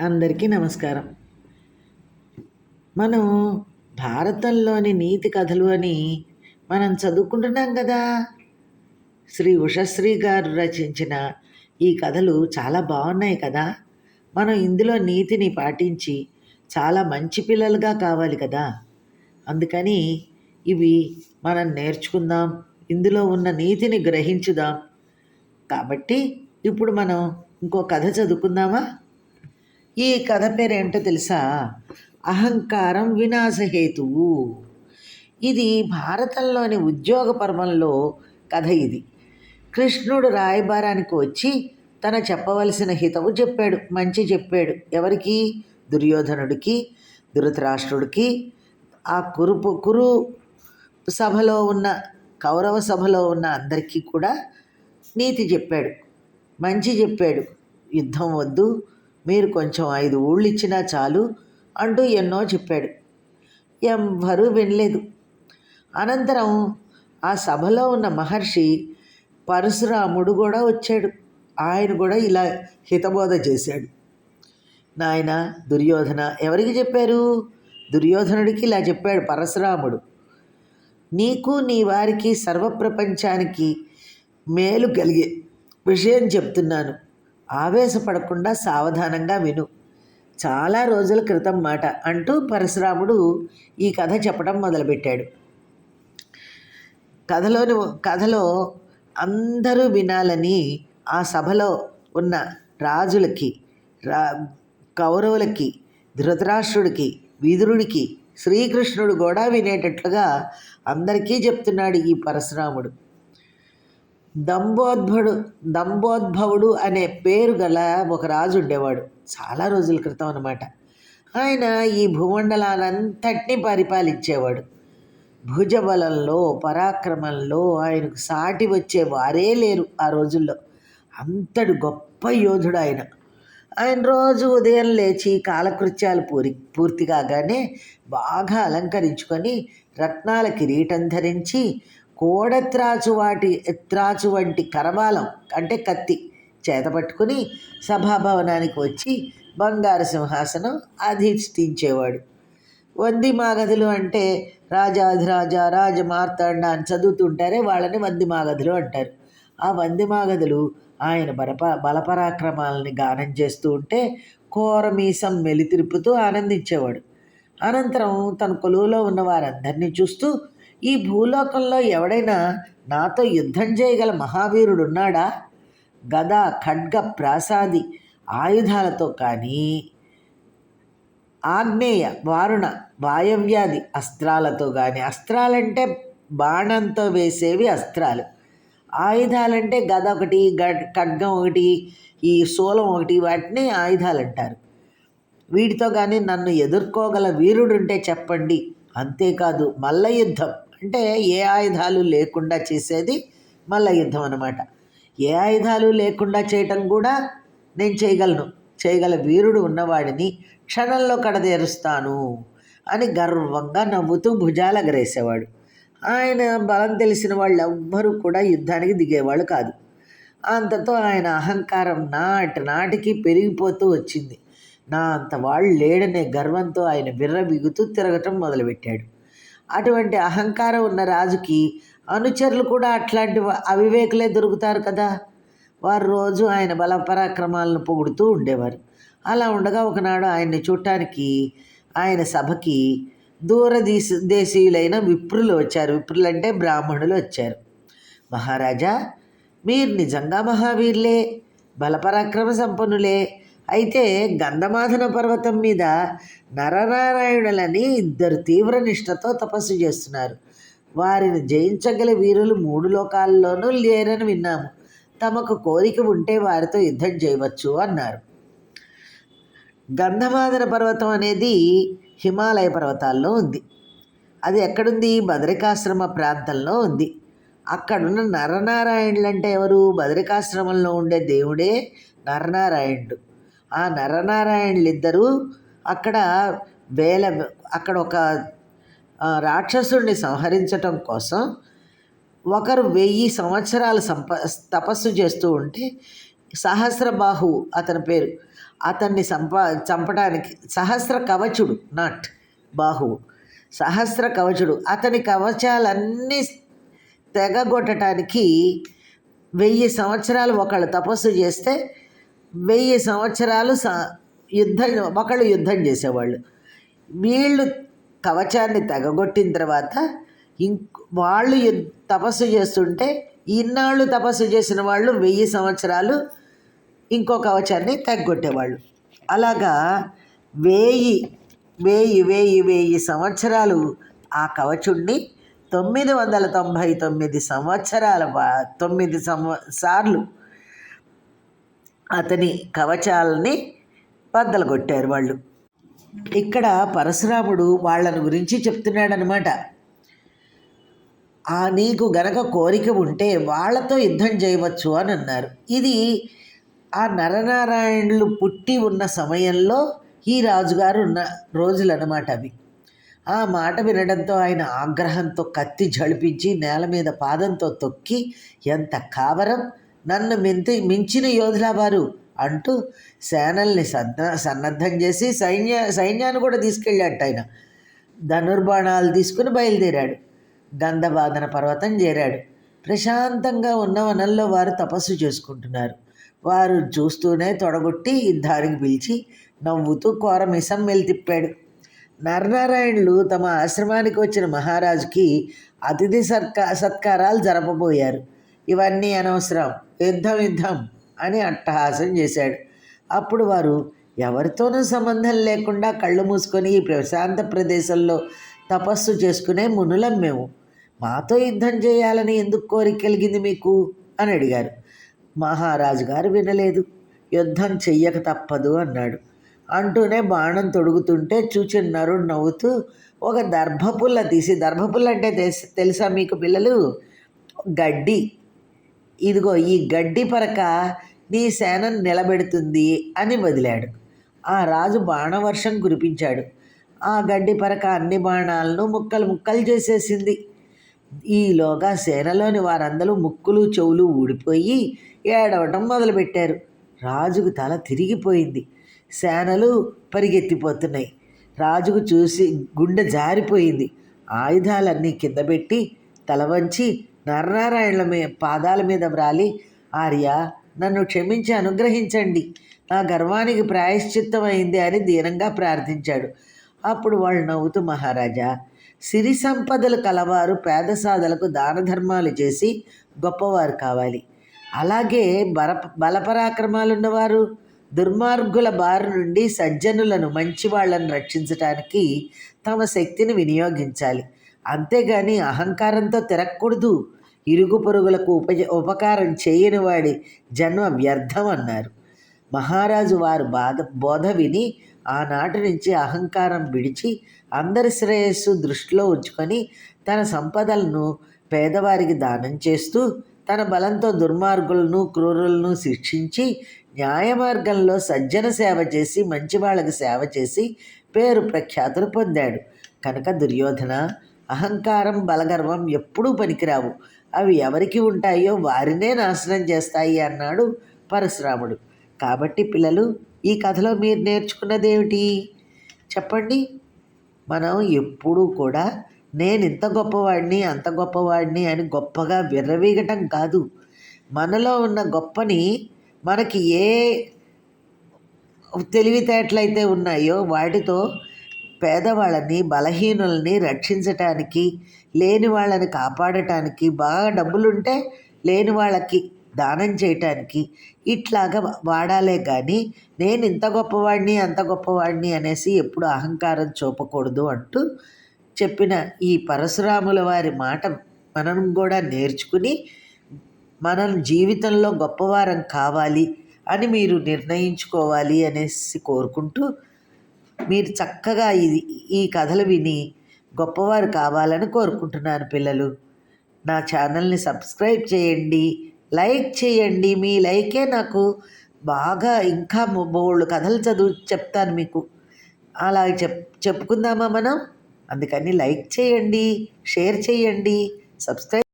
అందరికీ నమస్కారం. మనం భారతంలోని నీతి కథలు అని మనం చదువుకుంటున్నాం కదా. శ్రీ ఉషశ్రీ గారు రచించిన ఈ కథలు చాలా బాగున్నాయి కదా. మనం ఇందులో నీతిని పాటించి చాలా మంచి పిల్లలుగా కావాలి కదా. అందుకని ఇవి మనం నేర్చుకుందాం ఇందులో ఉన్న నీతిని గ్రహించుదాం. కాబట్టి ఇప్పుడు మనం ఇంకో కథ చదువుకుందామా? ఈ కథ పేరేంటో తెలుసా? అహంకారం వినాశహేతువు. ఇది భారతంలోని ఉద్యోగ పర్వంలో కథ ఇది. కృష్ణుడు రాయబారానికి వచ్చి తన చెప్పవలసిన హితవు చెప్పాడు మంచి చెప్పాడు. ఎవరికి? దుర్యోధనుడికి ధృతరాష్ట్రుడికి. ఆ కురుపు కురు సభలో ఉన్న కౌరవ సభలో ఉన్న అందరికీ కూడా నీతి చెప్పాడు మంచి చెప్పాడు. యుద్ధం వద్దు మీరు కొంచెం ఐదు ఊళ్ళు ఇచ్చినా చాలు అంటూ ఎన్నో చెప్పాడు. ఎవ్వరూ వినలేదు. అనంతరం ఆ సభలో ఉన్న మహర్షి పరశురాముడు కూడా వచ్చాడు. ఆయన కూడా ఇలా హితబోధ చేశాడు. నాయన దుర్యోధన ఎవరికి చెప్పారు? దుర్యోధనుడికి ఇలా చెప్పాడు పరశురాముడు. నీకు నీ వారికి సర్వప్రపంచానికి మేలు కలిగే విషయం చెప్తున్నాను. ఆవేశపడకుండా సావధానంగా విను. చాలా రోజుల క్రితం మాట అంటూ పరశురాముడు ఈ కథ చెప్పడం మొదలుపెట్టాడు. కథలోని కథలో అందరూ వినాలని ఆ సభలో ఉన్న రాజులకి రా కౌరవులకి ధృతరాష్ట్రుడికి విదురుడికి శ్రీకృష్ణుడు కూడా వినేటట్లుగా అందరికీ చెప్తున్నాడు ఈ పరశురాముడు. దంబోద్భుడు దంబోద్భవుడు అనే పేరు గల ఒక రాజు ఉండేవాడు. చాలా రోజుల క్రితం అనమాట ఆయన ఈ భూమండలాలంతటినీ పరిపాలించేవాడు. భుజబలంలో పరాక్రమంలో ఆయనకు సాటి వచ్చే వారే లేరు ఆ రోజుల్లో. అంతటి గొప్ప యోధుడు ఆయన. ఆయన రోజు ఉదయం లేచి కాలకృత్యాలు పూరి పూర్తి కాగానే బాగా అలంకరించుకొని రత్నాల కిరీటం ధరించి కోడత్రాచు వాటి త్రాచు వంటి కరవాలం అంటే కత్తి చేత పట్టుకుని సభాభవనానికి వచ్చి బంగారు సింహాసనం అధిష్ఠించేవాడు. వంది మాగధులు అంటే రాజాధిరాజ రాజమార్తాండ అని చదువుతుంటారే వాళ్ళని వంది మాగధులు అంటారు. ఆ వంది మాగధులు ఆయన బలప బలపరాక్రమాలని గానం చేస్తూ ఉంటే కోరమీసం మెలితిరుపుతూ ఆనందించేవాడు. అనంతరం తన కొలువులో ఉన్న వారందరినీ చూస్తూ ఈ భూలోకంలో ఎవడైనా నాతో యుద్ధం చేయగల మహావీరుడు ఉన్నాడా గద ఖడ్గ ప్రాసాది ఆయుధాలతో కానీ ఆగ్నేయ వారుణ వాయవ్యాధి అస్త్రాలతో కానీ అస్త్రాలంటే బాణంతో వేసేవి అస్త్రాలు. ఆయుధాలంటే గద ఒకటి గడ్ ఖడ్గం ఒకటి ఈ శూలం ఒకటి వాటిని ఆయుధాలు అంటారు వీటితో కానీ నన్ను ఎదుర్కోగల వీరుడుంటే చెప్పండి. అంతేకాదు మల్ల యుద్ధం అంటే ఏ ఆయుధాలు లేకుండా చేసేది మల్ల యుద్ధం అనమాట ఏ ఆయుధాలు లేకుండా చేయటం కూడా నేను చేయగలను. చేయగల వీరుడు ఉన్నవాడిని క్షణంలో కడదేరుస్తాను అని గర్వంగా నవ్వుతూ భుజాలగరేసేవాడు ఆయన బలం తెలిసిన వాళ్ళు ఎవ్వరూ కూడా యుద్ధానికి దిగేవాళ్ళు కాదు. అంతతో ఆయన అహంకారం నాటి నాటికి పెరిగిపోతూ వచ్చింది. నా అంత వాళ్ళు లేడనే గర్వంతో ఆయన బిర్ర బిగుతూ తిరగటం మొదలుపెట్టాడు. అటువంటి అహంకారం ఉన్న రాజుకి అనుచరులు కూడా అట్లాంటి అవివేకులే దొరుకుతారు కదా. వారు రోజు ఆయన బల పరాక్రమాలను పొగుడుతూ ఉండేవారు. అలా ఉండగా ఒకనాడు ఆయన్ని చూడటానికి ఆయన సభకి దూరదేశ దేశీయులైన విప్రులు వచ్చారు. విప్రులు అంటే బ్రాహ్మణులు వచ్చారు. మహారాజా మీరు నిజంగా మహావీర్లే బలపరాక్రమ సంపన్నులే అయితే గంధమాధన పర్వతం మీద నరనారాయణులని ఇద్దరు తీవ్ర నిష్టతో తపస్సు చేస్తున్నారు. వారిని జయించగల వీరులు మూడు లోకాల్లోనూ లేరని విన్నాము. తమకు కోరిక ఉంటే వారితో యుద్ధం చేయవచ్చు అన్నారు. గంధమాదన పర్వతం అనేది హిమాలయ పర్వతాల్లో ఉంది. అది ఎక్కడుంది? బదరికాశ్రమ ప్రాంతంలో ఉంది. అక్కడున్న నరనారాయణులు అంటే ఎవరు? బదరికాశ్రమంలో ఉండే దేవుడే నరనారాయణుడు. ఆ నరనారాయణులు ఇద్దరూ అక్కడ వేల అక్కడ ఒక రాక్షసుడిని సంహరించటం కోసం ఒకరు వెయ్యి సంవత్సరాలు సంప తపస్సు చేస్తూ ఉంటే సహస్రబాహు అతని పేరు. అతన్ని సంపా చంపడానికి సహస్ర కవచుడు నాట్ బాహువు సహస్ర కవచుడు. అతని కవచాలన్నీ తెగగొట్టడానికి వెయ్యి సంవత్సరాలు ఒకళ్ళు తపస్సు చేస్తే వెయ్యి సంవత్సరాలు స యుద్ధం ఒకళ్ళు యుద్ధం చేసేవాళ్ళు. వీళ్ళు కవచాన్ని తెగగొట్టిన తర్వాత ఇంక్ వాళ్ళు యుద్ తపస్సు చేస్తుంటే ఇన్నాళ్ళు తపస్సు చేసిన వాళ్ళు వెయ్యి సంవత్సరాలు ఇంకో కవచాన్ని తగ్గొట్టేవాళ్ళు. అలాగా వేయి వేయి వేయి వేయి సంవత్సరాలు ఆ కవచుణ్ణి తొమ్మిది వందల తొంభై తొమ్మిది సంవత్సరాల తొమ్మిది సంవ సార్లు అతని కవచాలని పద్దలుగొట్టారు వాళ్ళు. ఇక్కడ పరశురాముడు వాళ్ళని గురించి చెప్తున్నాడనమాట ఆ నీకు గనక కోరిక ఉంటే వాళ్ళతో యుద్ధం చేయవచ్చు అని అన్నారు. ఇది ఆ నరనారాయణులు పుట్టి ఉన్న సమయంలో ఈ రాజుగారు ఉన్న రోజులు అన్నమాట అవి. ఆ మాట వినడంతో ఆయన ఆగ్రహంతో కత్తి జడిపించి నేల మీద పాదంతో తొక్కి ఎంత కావరం నన్ను మింతి మించిన యోధులా వారు అంటూ సేనల్ని సన్న సన్నద్ధం చేసి సైన్య సైన్యాన్ని కూడా తీసుకెళ్ళాడు ఆయన. ధనుర్బాణాలు తీసుకుని బయలుదేరాడు. గంధవాదన పర్వతం చేరాడు. ప్రశాంతంగా ఉన్న వనంలో వారు తపస్సు చేసుకుంటున్నారు. వారు చూస్తూనే తొడగొట్టి యుద్ధానికి పిలిచి నవ్వుతూ కోర మిసం తిప్పాడు. నరనారాయణులు తమ ఆశ్రమానికి వచ్చిన మహారాజుకి అతిథి సత్కా సత్కారాలు జరపబోయారు. ఇవన్నీ అనవసరం. యుద్ధం యుద్ధం అని అట్టహాసం చేశాడు. అప్పుడు వారు ఎవరితోనూ సంబంధం లేకుండా కళ్ళు మూసుకొని ఈ ప్రశాంత ప్రదేశంలో తపస్సు చేసుకునే మునులం మేము. మాతో యుద్ధం చేయాలని ఎందుకు కోరిక కలిగింది మీకు? అని అడిగారు. మహారాజు గారు వినలేదు. యుద్ధం చెయ్యక తప్పదు అన్నాడు. అంటూనే బాణం తొడుగుతుంటే చూచిన నరుడు నవ్వుతూ ఒక దర్భపుల్ల తీసి దర్భపుల్ల అంటే తెలుసా మీకు పిల్లలు? గడ్డి. ఇదిగో ఈ గడ్డి పరక నీ సేనను నిలబెడుతుంది అని వదిలాడు. ఆ రాజు బాణవర్షం కురిపించాడు. ఆ గడ్డి పరక అన్ని బాణాలను ముక్కలు ముక్కలు చేసేసింది. ఈలోగా సేనలోని వారందరూ ముక్కులు చెవులు ఊడిపోయి ఏడవటం మొదలుపెట్టారు. రాజుకు తల తిరిగిపోయింది. సేనలు పరిగెత్తిపోతున్నాయి. రాజుకు చూసి గుండె జారిపోయింది. ఆయుధాలన్నీ కింద పెట్టి తల వంచి నరనారాయణుల మీ పాదాల మీద వ్రాలి ఆర్య నన్ను క్షమించి అనుగ్రహించండి. నా గర్వానికి ప్రాయశ్చిత్తం అయింది అని దీనంగా ప్రార్థించాడు. అప్పుడు వాళ్ళు నవ్వుతూ మహారాజా సిరి సంపదలు కలవారు పేద సాధలకు దాన ధర్మాలు చేసి గొప్పవారు కావాలి. అలాగే బల బలపరాక్రమాలున్నవారు దుర్మార్గుల బారి నుండి సజ్జనులను మంచి వాళ్ళను రక్షించటానికి తమ శక్తిని వినియోగించాలి. అంతేగాని అహంకారంతో తిరగకూడదు. ఇరుగు పొరుగులకు ఉపజ ఉపకారం చేయని వాడి జన్మ వ్యర్థం అన్నారు. మహారాజు వారు బాధ బోధ విని ఆనాటి నుంచి అహంకారం విడిచి అందరి శ్రేయస్సు దృష్టిలో ఉంచుకొని తన సంపదలను పేదవారికి దానం చేస్తూ తన బలంతో దుర్మార్గులను క్రూరులను శిక్షించి న్యాయ మార్గంలో సజ్జన సేవ చేసి మంచి వాళ్ళకి సేవ చేసి పేరు ప్రఖ్యాతులు పొందాడు. కనుక దుర్యోధన అహంకారం బలగర్వం ఎప్పుడూ పనికిరావు. అవి ఎవరికి ఉంటాయో వారినే నాశనం చేస్తాయి అన్నాడు పరశురాముడు. కాబట్టి పిల్లలు ఈ కథలో మీరు నేర్చుకున్నదేమిటి? చెప్పండి. మనం ఎప్పుడూ కూడా నేను ఇంత గొప్పవాడిని అంత గొప్పవాడిని అని గొప్పగా విర్రవీగటం కాదు. మనలో ఉన్న గొప్పని మనకి ఏ తెలివితేటలైతే ఉన్నాయో వాటితో పేదవాళ్ళని బలహీనుల్ని రక్షించటానికి లేని వాళ్ళని కాపాడటానికి బాగా డబ్బులుంటే లేని వాళ్ళకి దానం చేయటానికి ఇట్లాగా వాడాలే కానీ నేను ఇంత గొప్పవాడిని అంత గొప్పవాడిని అనేసి ఎప్పుడు అహంకారం చూపకూడదు అంటూ చెప్పిన ఈ పరశురాముల వారి మాట మనం కూడా నేర్చుకుని మనం జీవితంలో గొప్పవారం కావాలి అని మీరు నిర్ణయించుకోవాలి అనేసి కోరుకుంటూ మీరు చక్కగా ఇది ఈ కథలు విని గొప్పవారు కావాలని కోరుకుంటున్నాను పిల్లలు. నా ఛానల్ని సబ్స్క్రైబ్ చేయండి లైక్ చేయండి. మీ లైకే నాకు బాగా ఇంకా బోల్డ్ కథలు చదువు చెప్తాను మీకు. అలా చెప్ చెప్పుకుందామా మనం? అందుకని లైక్ చేయండి షేర్ చేయండి సబ్స్క్రైబ్